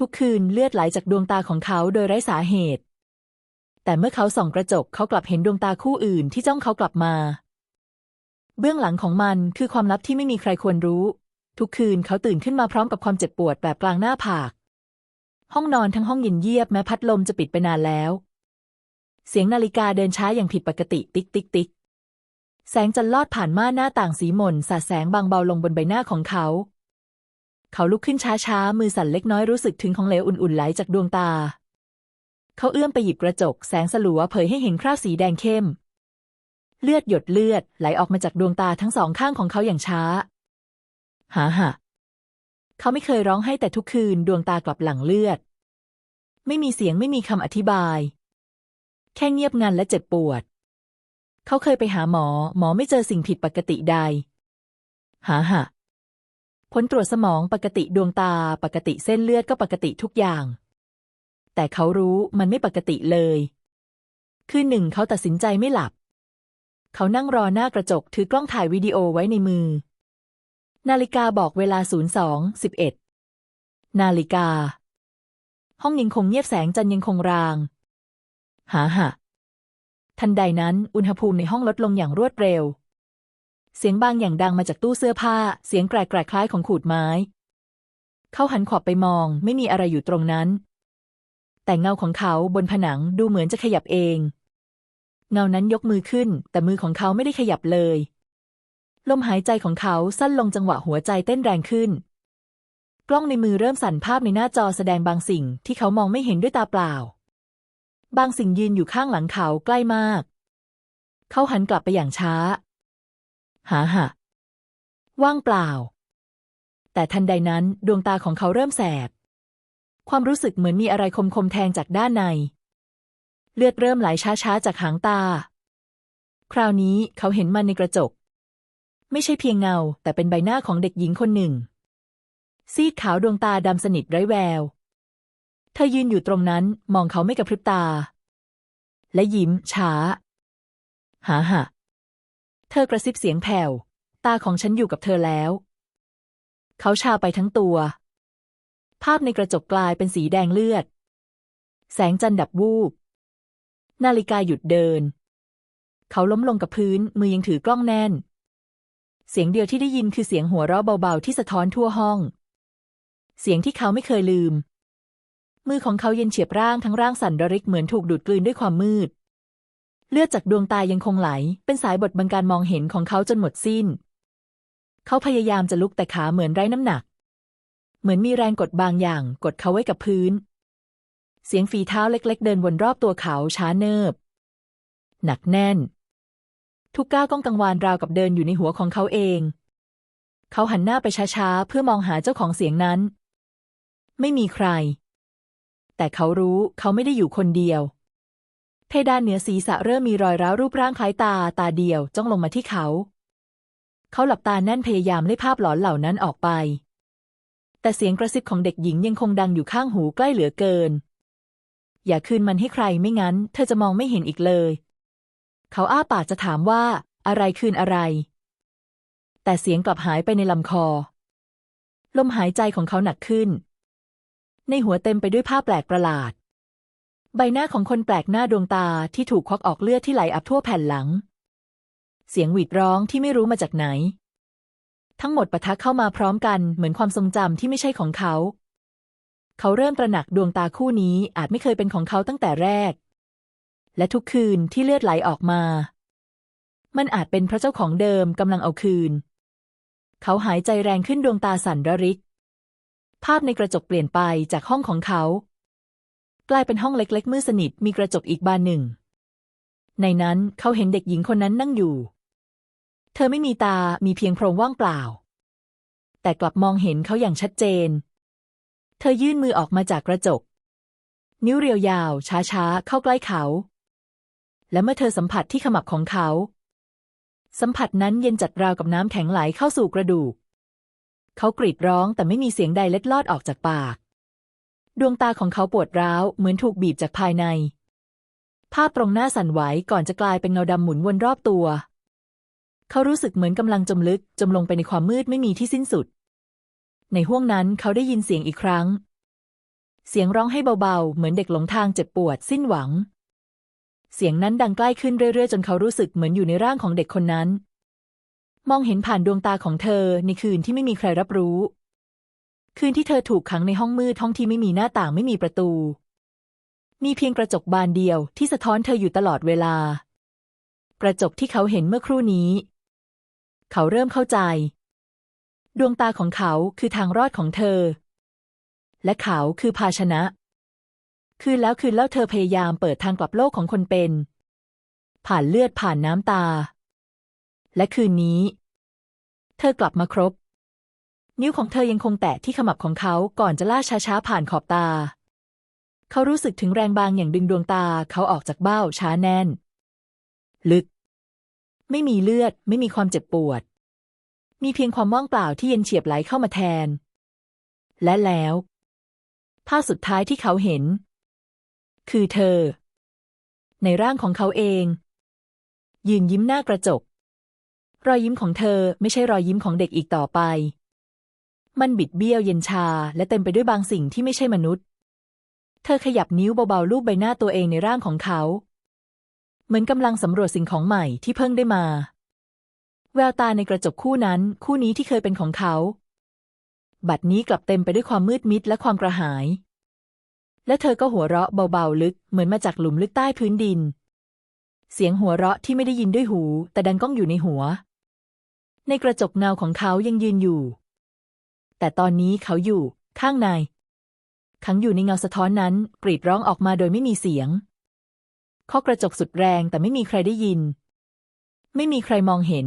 ทุกคืนเลือดไหลจากดวงตาของเขาโดยไร้สาเหตุ แต่เมื่อเขาส่องกระจกเขากลับเห็นดวงตาคู่อื่นที่จ้องเขากลับมา เบื้องหลังของมันคือความลับที่ไม่มีใครควรรู้ ทุกคืนเขาตื่นขึ้นมาพร้อมกับความเจ็บปวดแบบกลางหน้าผาก ห้องนอนทั้งห้องเย็นเยียบแม้พัดลมจะปิดไปนานแล้ว เสียงนาฬิกาเดินช้าอย่างผิดปกติติ๊กติ๊กติ๊กแสงจันทร์ลอดผ่านม่านหน้าต่างสีหม่นสาดแสงบางเบาลงบนใบหน้าของเขา เขาลุกขึ้นช้าๆ มือสั่นเล็กน้อยรู้สึกถึงของเหลวอุ่นๆไหลจากดวงตา เขาเอื้อมไปหยิบกระจก แสงสลัวเผยให้เห็นคราบสีแดงเข้ม เลือดหยดเลือดไหลออกมาจากดวงตาทั้งสองข้างของเขาอย่างช้าหาหะเขาไม่เคยร้องให้แต่ทุกคืนดวงตากลับหลั่งเลือด ไม่มีเสียงไม่มีคำอธิบาย แค่เงียบงันและเจ็บปวด เขาเคยไปหาหมอ หมอไม่เจอสิ่งผิดปกติใด หาหะ ผลตรวจสมองปกติดวงตาปกติเส้นเลือดก็ปกติทุกอย่าง แต่เขารู้มันไม่ปกติเลย คืนหนึ่งเขาตัดสินใจไม่หลับ เขานั่งรอหน้ากระจกถือกล้องถ่ายวิดีโอไว้ในมือ นาฬิกาบอกเวลา 02 11 นาฬิกา ห้องยังคงเงียบแสงจันยังคงราง หาหะทันใดนั้นอุณหภูมิในห้องลดลงอย่างรวดเร็ว เสียงบางอย่างดังมาจากตู้เสื้อผ้า เสียงแกรกๆคล้ายของขูดไม้ เขาหันขวับไปมอง ไม่มีอะไรอยู่ตรงนั้น แต่เงาของเขาบนผนังดูเหมือนจะขยับเอง เงานั้นยกมือขึ้น แต่มือของเขาไม่ได้ขยับเลย ลมหายใจของเขาสั้นลงจังหวะหัวใจเต้นแรงขึ้น กล้องในมือเริ่มสั่นภาพในหน้าจอแสดงบางสิ่งที่เขามองไม่เห็นด้วยตาเปล่า บางสิ่งยืนอยู่ข้างหลังเขาใกล้มาก เขาหันกลับไปอย่างช้า หาหะ ว่างเปล่า แต่ทันใดนั้นดวงตาของเขาเริ่มแสบ ความรู้สึกเหมือนมีอะไรคมๆแทงจากด้านใน เลือดเริ่มไหลช้าๆจากหางตา คราวนี้เขาเห็นมันในกระจก ไม่ใช่เพียงเงา แต่เป็นใบหน้าของเด็กหญิงคนหนึ่ง ซีดขาวดวงตาดำสนิทไร้แวว เธอยืนอยู่ตรงนั้นมองเขาไม่กระพริบตา และยิ้มช้า หาหะ เธอกระซิบเสียงแผ่ว ตาของฉันอยู่กับเธอแล้ว เขาชาไปทั้งตัว ภาพในกระจกกลายเป็นสีแดงเลือด แสงจันดับวูบ นาฬิกาหยุดเดิน เขาล้มลงกับพื้น มือยังถือกล้องแน่น เสียงเดียวที่ได้ยินคือเสียงหัวเราะเบาๆที่สะท้อนทั่วห้อง เสียงที่เขาไม่เคยลืม มือของเขาเย็นเฉียบร่างทั้งร่างสั่นระริกเหมือนถูกดูดกลืนด้วยความมืด เลือดจากดวงตายังคงไหล เป็นสายบทบังการมองเห็นของเขาจนหมดสิ้น เขาพยายามจะลุกแต่ขาเหมือนไร้น้ำหนัก เหมือนมีแรงกดบางอย่าง กดเขาไว้กับพื้น เสียงฝีเท้าเล็ก ๆ เดินวนรอบตัวเขาช้าเนิบ หนักแน่น ทุกก้าวก้องกังวานราวกับเดินอยู่ในหัวของเขาเอง เขาหันหน้าไปช้าๆเพื่อมองหาเจ้าของเสียงนั้น ไม่มีใคร แต่เขารู้เขาไม่ได้อยู่คนเดียว เพดานเหนือศีรษะเริ่มมีรอยร้าวรูปร่างคล้ายตาตาเดียวจ้องลงมาที่เขา เขาหลับตาแน่นพยายามไล่ภาพหลอนเหล่านั้นออกไป แต่เสียงกระซิบของเด็กหญิงยังคงดังอยู่ข้างหูใกล้เหลือเกิน อย่าคืนมันให้ใครไม่งั้น เธอจะมองไม่เห็นอีกเลย เขาอ้าปากจะถามว่า อะไรคืนอะไร แต่เสียงกลับหายไปในลำคอ ลมหายใจของเขาหนักขึ้น ในหัวเต็มไปด้วยภาพแปลกประหลาด ใบหน้าของคนแปลกหน้าดวงตาที่ถูกควักออกเลือดที่ไหลอับทั่วแผ่นหลัง เสียงหวีดร้องที่ไม่รู้มาจากไหน ทั้งหมดปะทะเข้ามาพร้อมกันเหมือนความทรงจำที่ไม่ใช่ของเขา เขาเริ่มตระหนักดวงตาคู่นี้อาจไม่เคยเป็นของเขาตั้งแต่แรก และทุกคืนที่เลือดไหลออกมา มันอาจเป็นพระเจ้าของเดิมกำลังเอาคืน เขาหายใจแรงขึ้นดวงตาสั่นระริก ภาพในกระจกเปลี่ยนไปจากห้องของเขา กลายเป็นห้องเล็กๆ มืดสนิทมีกระจกอีกบานหนึ่ง ในนั้นเขาเห็นเด็กหญิงคนนั้นนั่งอยู่ เธอไม่มีตามีเพียงโพรงว่างเปล่า แต่กลับมองเห็นเขาอย่างชัดเจน เธอยื่นมือออกมาจากกระจก นิ้วเรียวยาว ช้าๆ เข้าใกล้เขา และเมื่อเธอสัมผัสที่ขมับของเขา สัมผัสนั้นเย็นจัดราวกับน้ำแข็งไหลเข้าสู่กระดูก เขากรีดร้องแต่ไม่มีเสียงใดเล็ดลอดออกจากปาก ดวงตาของเขาปวดร้าวเหมือนถูกบีบจากภายใน ภาพตรงหน้าสั่นไหวก่อนจะกลายเป็นเงาดำหมุนวนรอบตัว เขารู้สึกเหมือนกำลังจมลึก จมลงไปในความมืดไม่มีที่สิ้นสุด ในห้วงนั้นเขาได้ยินเสียงอีกครั้ง เสียงร้องให้เบาๆ เหมือนเด็กหลงทางเจ็บปวดสิ้นหวัง เสียงนั้นดังใกล้ขึ้นเรื่อยๆ จนเขารู้สึกเหมือนอยู่ในร่างของเด็กคนนั้น มองเห็นผ่านดวงตาของเธอในคืนที่ไม่มีใครรับรู้ คืนที่เธอถูกขังในห้องมืดห้องที่ไม่มีหน้าต่างไม่มีประตู มีเพียงกระจกบานเดียวที่สะท้อนเธออยู่ตลอดเวลา กระจกที่เขาเห็นเมื่อครู่นี้ เขาเริ่มเข้าใจ ดวงตาของเขาคือทางรอดของเธอ และเขาคือภาชนะ คืนแล้วคืนแล้วเธอพยายามเปิดทางกลับโลกของคนเป็น ผ่านเลือดผ่านน้ำตา และคืนนี้ เธอกลับมาครบ นิ้วของเธอยังคงแตะที่ขมับของเขาก่อนจะล่าช้าๆผ่านขอบตา เขารู้สึกถึงแรงบางอย่างดึงดวงตาเขาออกจากเบ้าช้าแน่น ลึก ไม่มีเลือด ไม่มีความเจ็บปวด มีเพียงความว่างเปล่าที่เย็นเฉียบไหลเข้ามาแทน และแล้วภาพสุดท้ายที่เขาเห็น คือเธอ ในร่างของเขาเอง ยืนยิ้มหน้ากระจก รอยยิ้มของเธอไม่ใช่รอยยิ้มของเด็กอีกต่อไป มันบิดเบี้ยวเย็นชา และเต็มไปด้วยบางสิ่งที่ไม่ใช่มนุษย์ เธอขยับนิ้วเบาๆลูบใบหน้าตัวเองในร่างของเขา เหมือนกำลังสำรวจสิ่งของใหม่ที่เพิ่งได้มา แววตาในกระจกคู่นั้น คู่นี้ที่เคยเป็นของเขา บัดนี้กลับเต็มไปด้วยความมืดมิดและความกระหาย และเธอก็หัวเราะเบาๆลึกเหมือนมาจากหลุมลึกใต้พื้นดิน เสียงหัวเราะที่ไม่ได้ยินด้วยหู แต่ดังก้องอยู่ในหัว ในกระจกเงาของเขายังยืนอยู่ แต่ตอนนี้เขาอยู่ ข้างในขังอยู่ในเงาสะท้อนนั้น กรีดร้องออกมาโดยไม่มีเสียงเคาะกระจกสุดแรงแต่ไม่มีใครได้ยิน ไม่มีใครมองเห็น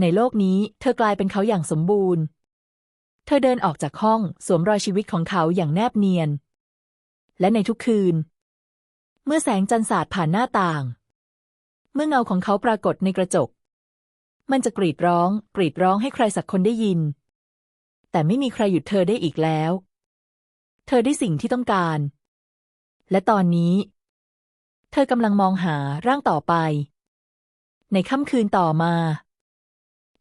ในโลกนี้เธอกลายเป็นเขาอย่างสมบูรณ์ เธอเดินออกจากห้องสวมรอยชีวิตของเขาอย่างแนบเนียน และในทุกคืน เมื่อแสงจันทร์สาดผ่านหน้าต่าง เมื่อเงาของเขาปรากฏในกระจก มันจะกรีดร้อง กรีดร้องให้ใครสักคนได้ยิน แต่ไม่มีใครหยุดเธอได้อีกแล้ว เธอได้สิ่งที่ต้องการ และตอนนี้ เธอกำลังมองหาร่างต่อไป ในค่ำคืนต่อมา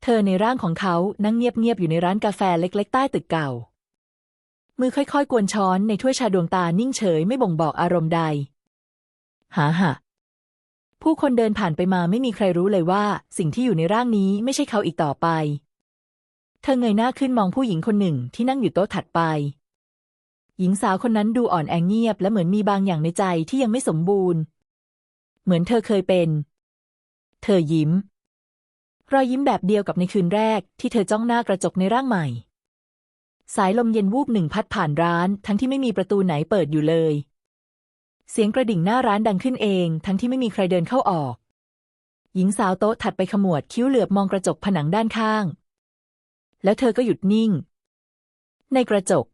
เธอในร่างของเขานั่งเงียบๆอยู่ในร้านกาแฟเล็ก ๆ ใต้ตึกเก่า มือค่อยๆ กวนช้อนในถ้วยชาดวงตานิ่งเฉยไม่บ่งบอกอารมณ์ใด หาหะผู้คนเดินผ่านไปมาไม่มีใครรู้เลยว่า สิ่งที่อยู่ในร่างนี้ไม่ใช่เขาอีกต่อไป เธอเงยหน้าขึ้นมองผู้หญิงคนหนึ่งที่นั่งอยู่โต๊ะถัดไป หญิงสาวคนนั้นดูอ่อนแอเงียบ และเหมือนมีบางอย่างในใจที่ยังไม่สมบูรณ์ เหมือนเธอเคยเป็น เธอยิ้ม รอยยิ้มแบบเดียวกับในคืนแรกที่เธอจ้องหน้ากระจกในร่างใหม่ สายลมเย็นวูบหนึ่งพัดผ่านร้าน ทั้งที่ไม่มีประตูไหนเปิดอยู่เลย เสียงกระดิ่งหน้าร้านดังขึ้นเอง ทั้งที่ไม่มีใครเดินเข้าออก หญิงสาวโต๊ะถัดไปขมวดคิ้วเหลือบมองกระจกผนังด้านข้าง แล้วเธอก็หยุดนิ่ง ในกระจก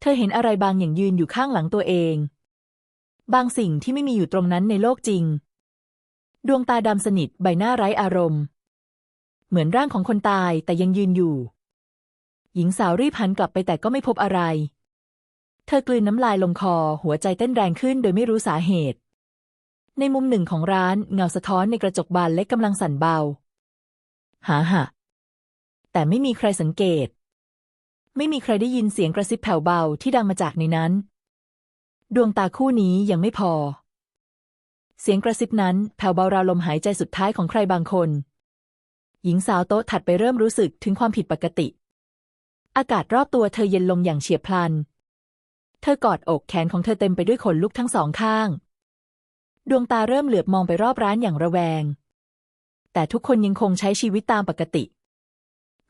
เธอเห็นอะไรบางอย่างยืนอยู่ข้างหลังตัวเอง บางสิ่งที่ไม่มีอยู่ตรงนั้นในโลกจริง ดวงตาดำสนิทใบหน้าไร้อารมณ์ เหมือนร่างของคนตายแต่ยังยืนอยู่ หญิงสาวรีบหันกลับไปแต่ก็ไม่พบอะไร เธอกลืนน้ำลายลงคอหัวใจเต้นแรงขึ้นโดยไม่รู้สาเหตุ ในมุมหนึ่งของร้านเงาสะท้อนในกระจกบานเล็กกำลังสั่นเบาหาหะ แต่ไม่มีใครสังเกต ไม่มีใครได้ยินเสียงกระซิบแผ่วเบาที่ดังมาจากในนั้น ดวงตาคู่นี้ยังไม่พอ เสียงกระซิบนั้นแผ่วเบาราวลมหายใจสุดท้ายของใครบางคน หญิงสาวโต๊ะถัดไปเริ่มรู้สึกถึงความผิดปกติ อากาศรอบตัวเธอเย็นลงอย่างเฉียบพลัน เธอกอดอกแขนของเธอเต็มไปด้วยขนลุกทั้งสองข้าง ดวงตาเริ่มเหลือบมองไปรอบร้านอย่างระแวง แต่ทุกคนยังคงใช้ชีวิตตามปกติ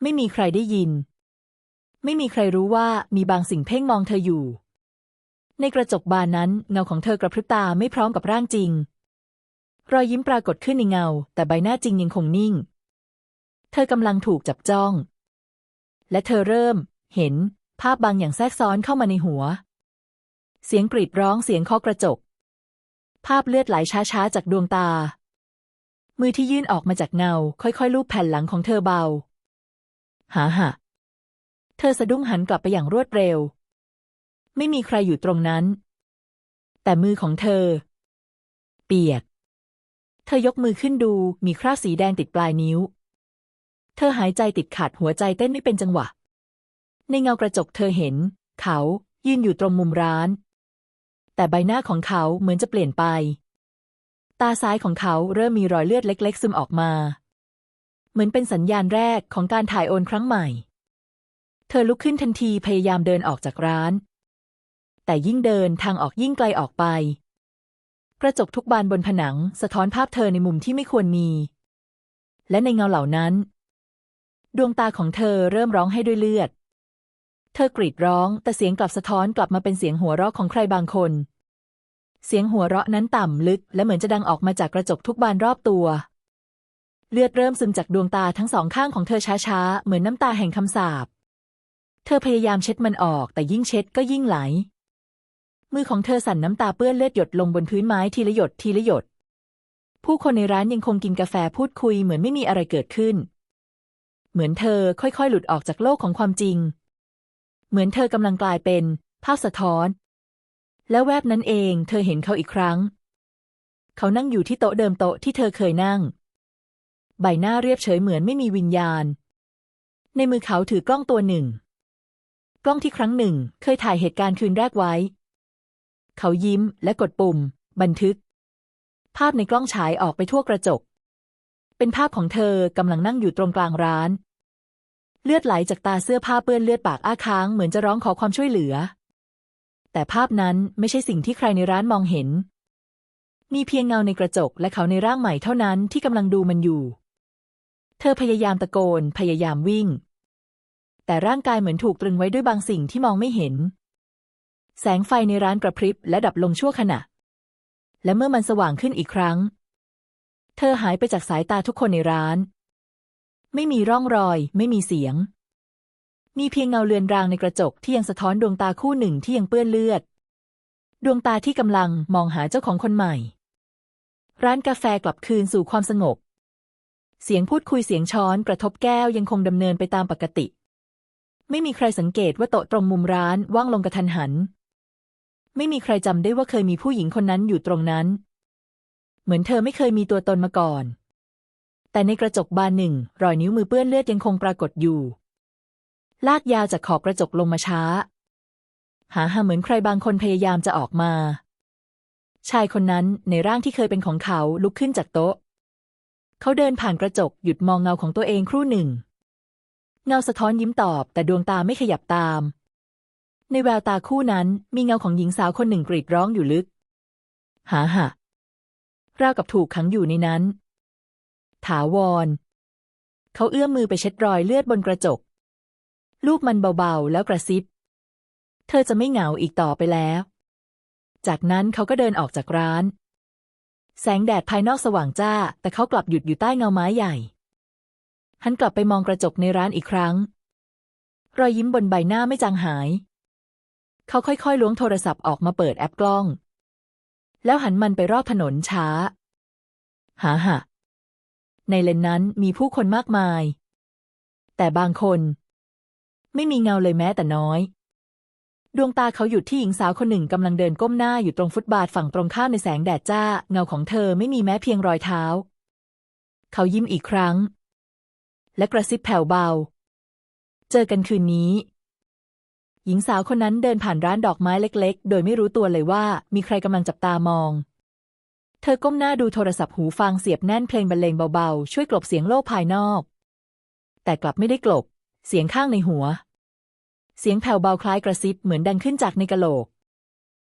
ไม่มีใครได้ยิน ไม่มีใครรู้ว่ามีบางสิ่งเพ่งมองเธออยู่ ในกระจกบานนั้นเงาของเธอกระพริบตาไม่พร้อมกับร่างจริง รอยยิ้มปรากฏขึ้นในเงา แต่ใบหน้าจริงยังคงนิ่ง เธอกำลังถูกจับจ้อง และเธอเริ่ม เห็น ภาพบางอย่างแทรกซ้อนเข้ามาในหัว เสียงกรีดร้องเสียงเคาะกระจก ภาพเลือดไหลช้าๆจากดวงตา มือที่ยื่นออกมาจากเงา ค่อยๆลูบแผ่นหลังของเธอเบา หาหะเธอสะดุ้งหันกลับไปอย่างรวดเร็ว ไม่มีใครอยู่ตรงนั้น แต่มือของเธอ เปียก เธอยกมือขึ้นดูมีคราบสีแดงติดปลายนิ้ว เธอหายใจติดขัดหัวใจเต้นไม่เป็นจังหวะ ในเงากระจกเธอเห็น เขายืนอยู่ตรงมุมร้าน แต่ใบหน้าของเขาเหมือนจะเปลี่ยนไป ตาซ้ายของเขาเริ่มมีรอยเลือดเล็ก ๆ ซึมออกมา เหมือนเป็นสัญญาณแรกของการถ่ายโอนครั้งใหม่ เธอลุกขึ้นทันทีพยายามเดินออกจากร้าน แต่ยิ่งเดินทางออกยิ่งไกลออกไป กระจกทุกบานบนผนังสะท้อนภาพเธอในมุมที่ไม่ควรมี และในเงาเหล่านั้น ดวงตาของเธอเริ่มร้องให้ด้วยเลือด เธอกรีดร้องแต่เสียงกลับสะท้อนกลับมาเป็นเสียงหัวเราะของใครบางคน เสียงหัวเราะนั้นต่ำลึก และเหมือนจะดังออกมาจากกระจกทุกบานรอบตัว เลือดเริ่มซึมจากดวงตาทั้งสองข้างของเธอช้าๆ เหมือนน้ำตาแห่งคำสาป เธอพยายามเช็ดมันออก แต่ยิ่งเช็ดก็ยิ่งไหล มือของเธอสั่นน้ำตาเปื้อนเลือดหยดลงบนพื้นไม้ทีละหยดทีละหยด ผู้คนในร้านยังคงกินกาแฟพูดคุยเหมือนไม่มีอะไรเกิดขึ้น เหมือนเธอค่อยๆ หลุดออกจากโลกของความจริง เหมือนเธอกำลังกลายเป็น ภาพสะท้อน แล้วแวบนั้นเอง เธอเห็นเขาอีกครั้ง เขานั่งอยู่ที่โต๊ะเดิมโต๊ะที่เธอเคยนั่ง ใบหน้าเรียบเฉยเหมือนไม่มีวิญญาณ ในมือเขาถือกล้องตัวหนึ่ง กล้องที่ครั้งหนึ่ง เคยถ่ายเหตุการณ์คืนแรกไว้ เขายิ้มและกดปุ่ม บันทึก ภาพในกล้องฉายออกไปทั่วกระจก เป็นภาพของเธอกำลังนั่งอยู่ตรงกลางร้าน เลือดไหลจากตาเสื้อผ้าเปื้อนเลือดปากอ้าค้างเหมือนจะร้องขอความช่วยเหลือ แต่ภาพนั้นไม่ใช่สิ่งที่ใครในร้านมองเห็นมีเพียงเงาในกระจกและเขาในร่างใหม่เท่านั้นที่กำลังดูมันอยู่ เธอพยายามตะโกน พยายามวิ่ง แต่ร่างกายเหมือนถูกตรึงไว้ด้วยบางสิ่งที่มองไม่เห็น แสงไฟในร้านกระพริบและดับลงชั่วขณะ และเมื่อมันสว่างขึ้นอีกครั้ง เธอหายไปจากสายตาทุกคนในร้าน ไม่มีร่องรอย ไม่มีเสียง มีเพียงเงาเลือนรางในกระจกที่ยังสะท้อนดวงตาคู่หนึ่งที่ยังเปื้อนเลือด ดวงตาที่กำลังมองหาเจ้าของคนใหม่ ร้านกาแฟกลับคืนสู่ความสงบ เสียงพูดคุยเสียงช้อนกระทบแก้วยังคงดำเนินไปตามปกติ ไม่มีใครสังเกตว่าโต๊ะตรงมุมร้านว่างลงกระทันหัน ไม่มีใครจำได้ว่าเคยมีผู้หญิงคนนั้นอยู่ตรงนั้น เหมือนเธอไม่เคยมีตัวตนมาก่อน แต่ในกระจกบานหนึ่ง รอยนิ้วมือเปื้อนเลือดยังคงปรากฏอยู่ ลากยาวจากขอบกระจกลงมาช้า หาหาเหมือนใครบางคนพยายามจะออกมา ชายคนนั้นในร่างที่เคยเป็นของเขาลุกขึ้นจากโต๊ะ เขาเดินผ่านกระจกหยุดมองเงาของตัวเองครู่หนึ่ง เงาสะท้อนยิ้มตอบ แต่ดวงตาไม่ขยับตาม ในแววตาคู่นั้นมีเงาของหญิงสาวคนหนึ่งกรีดร้องอยู่ลึก หาหะราวกับถูกขังอยู่ในนั้น ถาวร เขาเอื้อมมือไปเช็ดรอยเลือดบนกระจก ลูบมันเบาๆ แล้วกระซิบ เธอจะไม่เหงาอีกต่อไปแล้ว จากนั้นเขาก็เดินออกจากร้าน แสงแดดภายนอกสว่างจ้า แต่เขากลับหยุดอยู่ใต้เงาไม้ใหญ่ หันกลับไปมองกระจกในร้านอีกครั้ง รอยยิ้มบนใบหน้าไม่จางหาย เขาค่อยๆล้วงโทรศัพท์ออกมาเปิดแอปกล้อง แล้วหันมันไปรอบถนนช้า หาหะในเลนนั้นมีผู้คนมากมาย แต่บางคน ไม่มีเงาเลยแม้แต่น้อย ดวงตาเขาหยุดที่หญิงสาวคนหนึ่งกำลังเดินก้มหน้าอยู่ตรงฟุตบาทฝั่งตรงข้ามในแสงแดดจ้า เงาของเธอไม่มีแม้เพียงรอยเท้า เขายิ้มอีกครั้ง และกระซิบแผ่วเบา เจอกันคืนนี้ หญิงสาวคนนั้นเดินผ่านร้านดอกไม้เล็ก ๆ โดยไม่รู้ตัวเลยว่ามีใครกำลังจับตามอง เธอก้มหน้าดูโทรศัพท์หูฟังเสียบแน่นเพลงบรรเลงเบาๆ ช่วยกลบเสียงโลกภายนอก แต่กลับไม่ได้กลบ เสียงข้างในหัว เสียงแผ่วเบาคล้ายกระซิบเหมือนดังขึ้นจากในกะโหลก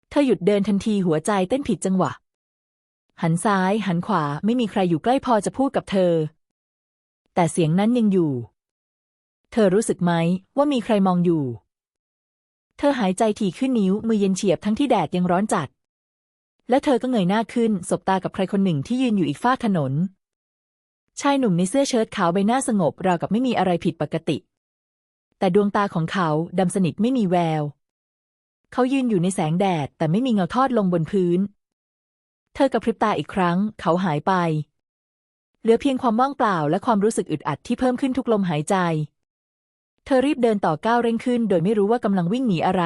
เธอหยุดเดินทันทีหัวใจเต้นผิดจังหวะ หันซ้ายหันขวาไม่มีใครอยู่ใกล้พอจะพูดกับเธอ แต่เสียงนั้นยังอยู่ เธอรู้สึกไหมว่ามีใครมองอยู่ เธอหายใจถี่ขึ้นนิ้วมือเย็นเฉียบทั้งที่แดดยังร้อนจัด และเธอก็เงยหน้าขึ้นสบตากับใครคนหนึ่งที่ยืนอยู่อีกฟากถนน ชายหนุ่มในเสื้อเชิ้ตขาวใบหน้าสงบราวกับไม่มีอะไรผิดปกติ แต่ดวงตาของเขาดำสนิทไม่มีแวว เขายืนอยู่ในแสงแดดแต่ไม่มีเงาทอดลงบนพื้น เธอกระพริบตาอีกครั้ง เขาหายไป เหลือเพียงความว่างเปล่าและความรู้สึกอึดอัดที่เพิ่มขึ้นทุกลมหายใจ เธอรีบเดินต่อก้าวเร่งขึ้น โดยไม่รู้ว่ากำลังวิ่งหนีอะไร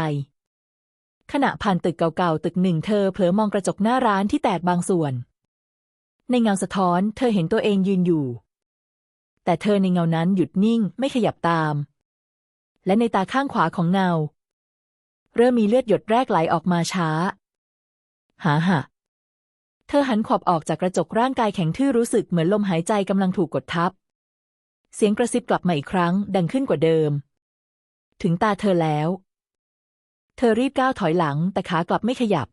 ขณะผ่านตึกเก่าๆตึกหนึ่งเธอเผลอมองกระจกหน้าร้านที่แตกบางส่วน ในเงาสะท้อน เธอเห็นตัวเองยืนอยู่ แต่เธอในเงานั้นหยุดนิ่งไม่ขยับตาม และในตาข้างขวาของเงา เริ่มมีเลือดหยดแรกไหลออกมาช้า หาหะเธอหันขอบออกจากกระจกร่างกายแข็งทื่อรู้สึกเหมือนลมหายใจกำลังถูกกดทับ เสียงกระซิบกลับมาอีกครั้ง ดังขึ้นกว่าเดิม ถึงตาเธอแล้ว เธอรีบก้าวถอยหลัง แต่ขากลับไม่ขยับ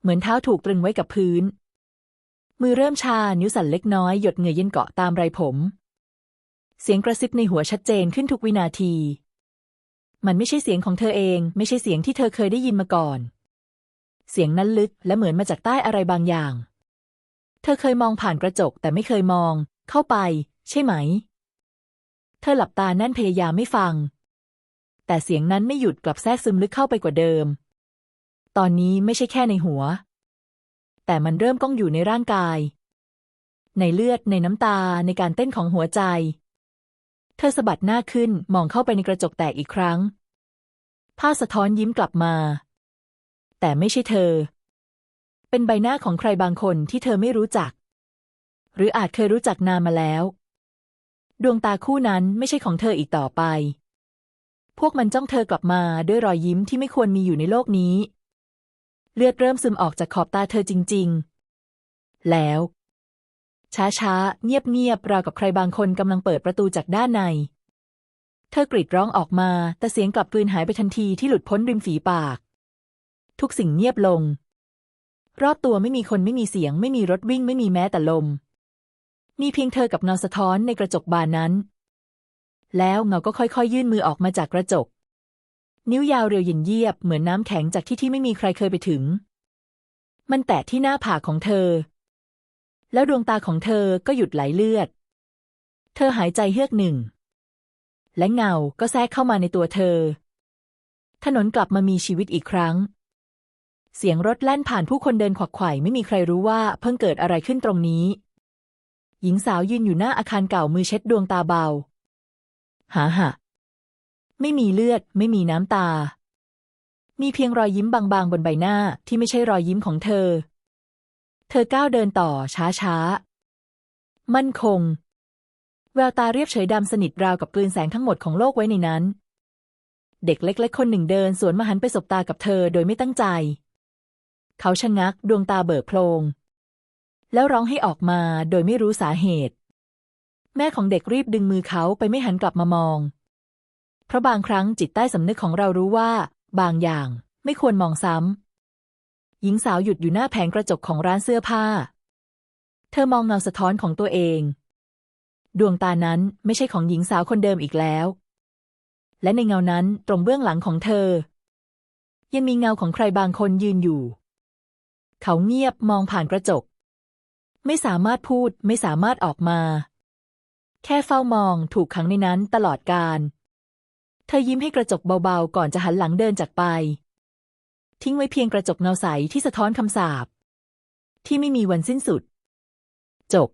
เหมือนเท้าถูกตรึงไว้กับพื้น มือเริ่มชา นิ้วสั่นเล็กน้อยหยดเหงื่อเย็นเกาะตามไรผม เสียงกระซิบในหัวชัดเจนขึ้นทุกวินาที มันไม่ใช่เสียงของเธอเอง ไม่ใช่เสียงที่เธอเคยได้ยินมาก่อน เสียงนั้นลึกและเหมือนมาจากใต้อะไรบางอย่าง เธอเคยมองผ่านกระจกแต่ไม่เคยมอง เข้าไป ใช่ไหม เธอหลับตาแน่นพยายามไม่ฟัง แต่เสียงนั้นไม่หยุดกลับแทรกซึมลึกเข้าไปกว่าเดิม ตอนนี้ไม่ใช่แค่ในหัว แต่มันเริ่มก้องอยู่ในร่างกาย ในเลือดในน้ำตาในการเต้นของหัวใจ ธอสะบัดหน้าขึ้นมองเข้าไปในกระจกแตกอีกครั้ง ผ้าสะท้อนยิ้มกลับมา แต่ไม่ใช่เธอ เป็นใบหน้าของใครบางคนที่เธอไม่รู้จัก หรืออาจเคยรู้จักนานมาแล้ว ดวงตาคู่นั้นไม่ใช่ของเธออีกต่อไป พวกมันจ้องเธอกลับมาด้วยรอยยิ้มที่ไม่ควรมีอยู่ในโลกนี้ เลือดเริ่มซึมออกจากขอบตาเธอจริง ๆ แล้ว ช้าๆเงียบๆราวกับใครบางคนกำลังเปิดประตูจากด้านใน เธอกรีดร้องออกมา แต่เสียงกลับกลืนหายไปทันทีที่หลุดพ้นริมฝีปาก ทุกสิ่งเงียบลง รอบตัวไม่มีคนไม่มีเสียง ไม่มีรถวิ่งไม่มีแม้แต่ลม มีเพียงเธอกับเงาสะท้อนในกระจกบานนั้น แล้วเงาก็ค่อยๆ ยื่นมือออกมาจากกระจก นิ้วยาวเรียวเย็นเยียบเหมือนน้ำแข็งจากที่ที่ไม่มีใครเคยไปถึง มันแตะที่หน้าผากของเธอ แล้วดวงตาของเธอก็หยุดไหลเลือด เธอหายใจเฮือกหนึ่ง และเงาก็แทรกเข้ามาในตัวเธอ ถนนกลับมามีชีวิตอีกครั้ง เสียงรถแล่นผ่านผู้คนเดินขวักไขว่ไม่มีใครรู้ว่าเพิ่งเกิดอะไรขึ้นตรงนี้ หญิงสาวยืนอยู่หน้าอาคารเก่ามือเช็ดดวงตาเบา หาหะไม่มีเลือด ไม่มีน้ำตา มีเพียงรอยยิ้มบางๆ บนใบหน้าที่ไม่ใช่รอยยิ้มของเธอ เธอก้าวเดินต่อช้าๆมั่นคง แววตาเรียบเฉยดำสนิทราวกับกลืนแสงทั้งหมดของโลกไว้ในนั้น เด็กเล็กๆคนหนึ่งเดินสวนมาหันไปสบตากับเธอโดยไม่ตั้งใจ เขาชะงักดวงตาเบิกโพลงแล้วร้องให้ออกมาโดยไม่รู้สาเหตุ แม่ของเด็กรีบดึงมือเขาไปไม่หันกลับมามอง เพราะบางครั้งจิตใต้สำนึกของเรารู้ว่า บางอย่างไม่ควรมองซ้ำ หญิงสาวหยุดอยู่หน้าแผงกระจกของร้านเสื้อผ้า เธอมองเงาสะท้อนของตัวเอง ดวงตานั้นไม่ใช่ของหญิงสาวคนเดิมอีกแล้ว และในเงานั้นตรงเบื้องหลังของเธอ ยังมีเงาของใครบางคนยืนอยู่ เขาเงียบมองผ่านกระจก ไม่สามารถพูดไม่สามารถออกมา แค่เฝ้ามองถูกขังในนั้นตลอดกาลเธอยิ้มให้กระจกเบาๆ ก่อนจะหันหลังเดินจากไป ทิ้งไว้เพียงกระจกเงาใสที่สะท้อนคำสาปที่ไม่มีวันสิ้นสุด จบ